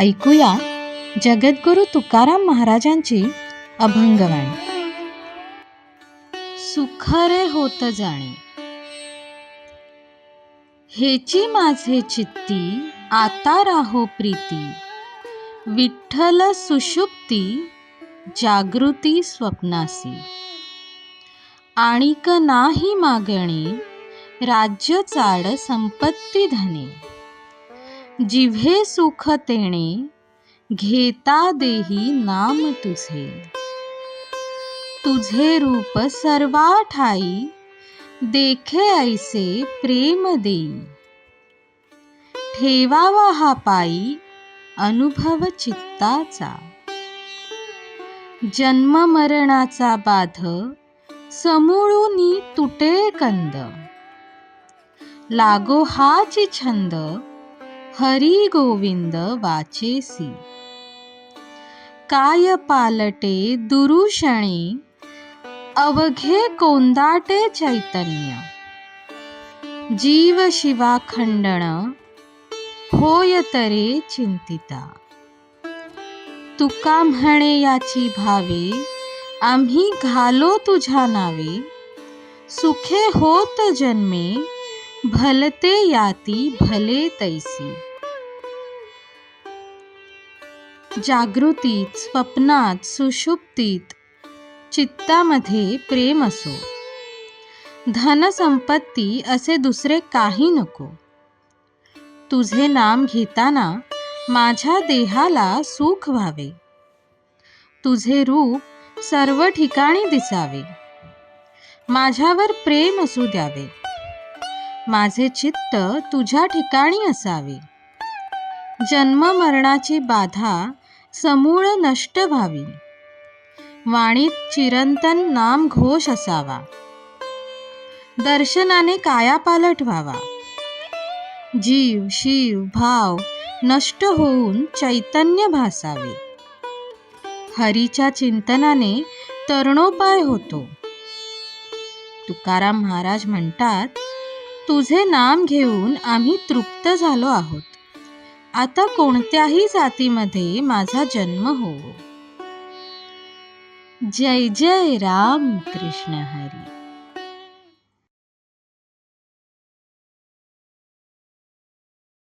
ऐकूया जगद्गुरु तुकाराम महाराजांची अभंगवाणी. सुखरे होत जाणे. हेची माझे चित्ती आता राहो प्रीती. विठ्ठल सुषुप्ती जागृती स्वप्नासी. आणिक नाही मागणे राज्य चाड संपत्ती धने. जिव्हे सुख तेणे घेता देही नाम तुझे. तुझे रूप सर्वा ठाई देखे ऐसे प्रेम देई. ठेवावा हा पायी अनुभव चित्ताचा. जन्म मरणाचा बाध समूळूनी तुटे कंद. लागो हाची छंद हरी गोविंद वाचेसी काय पालटे दुरुषणे अवघे कोंदाटे चैतन्य. जीव शिवा खंडण होय तरे चिंतिता. तुका म्हणे याची भावे आम्ही घालो तुझ्या नावे. सुखे होत जन्मे भलते याती भले तैसी. जागृतीत स्वप्नात सुषुप्तीत. चित्तामध्ये प्रेम असो. धनसंपत्ती असे दुसरे काही नको. तुझे नाम घेताना माझ्या देहाला सुख व्हावे. तुझे रूप सर्व ठिकाणी दिसावे. माझ्यावर प्रेम असू द्यावे. माझे चित्त तुझ्या ठिकाणी असावे. जन्म मरणाची बाधा समूळ नष्ट व्हावी. वाणीत चिरंतन नाम घोष असावा. दर्शनाने कायापालट व्हावा. जीव शिव भाव नष्ट होऊन चैतन्य भासावे. हरीच्या चिंतनाने तरुणोपाय होतो. तुकाराम महाराज म्हणतात तुझे नाम घेऊन आम्ही तृप्त झालो आहोत. आता कोणत्याही जातीमध्ये माझा जन्म हो. जय जय राम कृष्ण हरी.